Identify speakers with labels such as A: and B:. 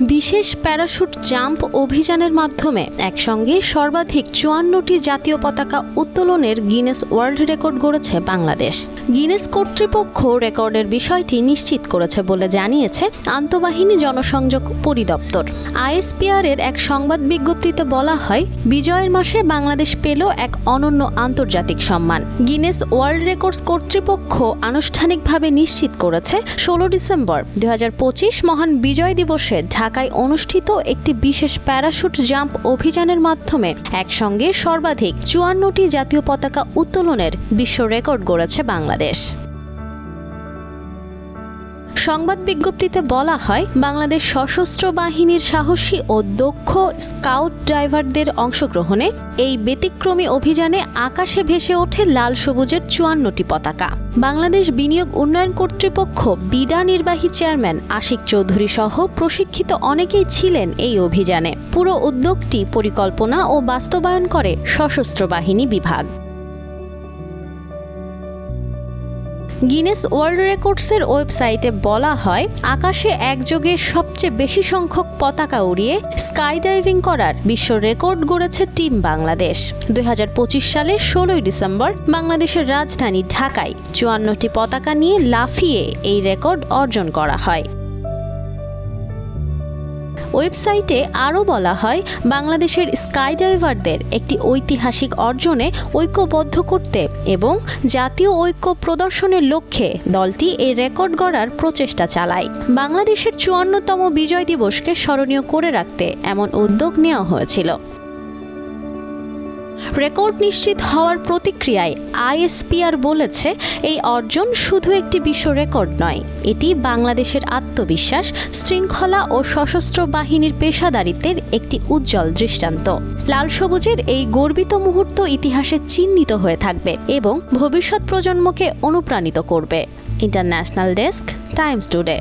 A: বিশেষ parachute jump অভিযানের মাধ্যমে একসঙ্গে সর্বাধিক চুয়ান্নটি জাতীয় পতাকা উত্তোলনের Guinness world record গড়েছে Bangladesh. Guinness কর্তৃপক্ষ রেকর্ডের বিষয়টি নিশ্চিত করেছে বলে জানিয়েছে আন্তঃবাহিনী জনসংযোগ পরিদপ্তর। আইএসপিআর এর এক সংবাদ বিজ্ঞপ্তিতে বলা হয়, বিজয়ের মাসে বাংলাদেশ পেল এক অনন্য আন্তর্জাতিক সম্মান। গিনেস ওয়ার্ল্ড রেকর্ডস কর্তৃপক্ষ আনুষ্ঠানিকভাবে নিশ্চিত করেছে, ষোলো ডিসেম্বর দুই হাজার পঁচিশ মহান বিজয় দিবসে ঢাকায় অনুষ্ঠিত একটি বিশেষ প্যারাশুট জাম্প অভিযানের মাধ্যমে একসঙ্গে সর্বাধিক চুয়ান্নটি জাতীয় পতাকা উত্তোলনের বিশ্ব রেকর্ড গড়েছে বাংলাদেশ। সংবাদ বিজ্ঞপ্তিতে বলা হয়, বাংলাদেশ সশস্ত্র বাহিনীর সাহসী ও দক্ষ স্কাউট ড্রাইভারদের অংশগ্রহণে এই ব্যতিক্রমী অভিযানে আকাশে ভেসে ওঠে লাল সবুজের চুয়ান্নটি পতাকা। বাংলাদেশ বিনিয়োগ উন্নয়ন কর্তৃপক্ষ বিডা নির্বাহী চেয়ারম্যান আশিক চৌধুরী সহ প্রশিক্ষিত অনেকেই ছিলেন এই অভিযানে। পুরো উদ্যোগটি পরিকল্পনা ও বাস্তবায়ন করে সশস্ত্র বাহিনী বিভাগ। গিনেস ওয়ার্ল্ড রেকর্ডসের ওয়েবসাইটে বলা হয়, আকাশে একযোগে সবচেয়ে বেশি সংখ্যক পতাকা উড়িয়ে স্কাই ডাইভিং করার বিশ্ব রেকর্ড গড়েছে টিম বাংলাদেশ। দু হাজার পঁচিশ সালের ষোলোই ডিসেম্বর বাংলাদেশের রাজধানী ঢাকায় চুয়ান্নটি পতাকা নিয়ে লাফিয়ে এই রেকর্ড অর্জন করা হয়। ওয়েবসাইটে আরও বলা হয়, বাংলাদেশের স্কাইডাইভারদের একটি ঐতিহাসিক অর্জনে ঐক্যবদ্ধ করতে এবং জাতীয় ঐক্য প্রদর্শনের লক্ষ্যে দলটি এই রেকর্ড গড়ার প্রচেষ্টা চালায়। বাংলাদেশের চুয়ান্নতম বিজয় দিবসকে স্মরণীয় করে রাখতে এমন উদ্যোগ নেওয়া হয়েছিল। রেকর্ড নিশ্চিত হওয়ার প্রতিক্রিয়ায় আইএসপিআর বলেছে, এই অর্জন শুধু একটি বিশ্ব রেকর্ড নয়, এটি বাংলাদেশের আত্মবিশ্বাস, শৃঙ্খলা ও সশস্ত্র বাহিনীর পেশাদারিত্বের একটি উজ্জ্বল দৃষ্টান্ত। লাল সবুজের এই গর্বিত মুহূর্ত ইতিহাসে চিহ্নিত হয়ে থাকবে এবং ভবিষ্যৎ প্রজন্মকে অনুপ্রাণিত করবে। International desk, Times Today.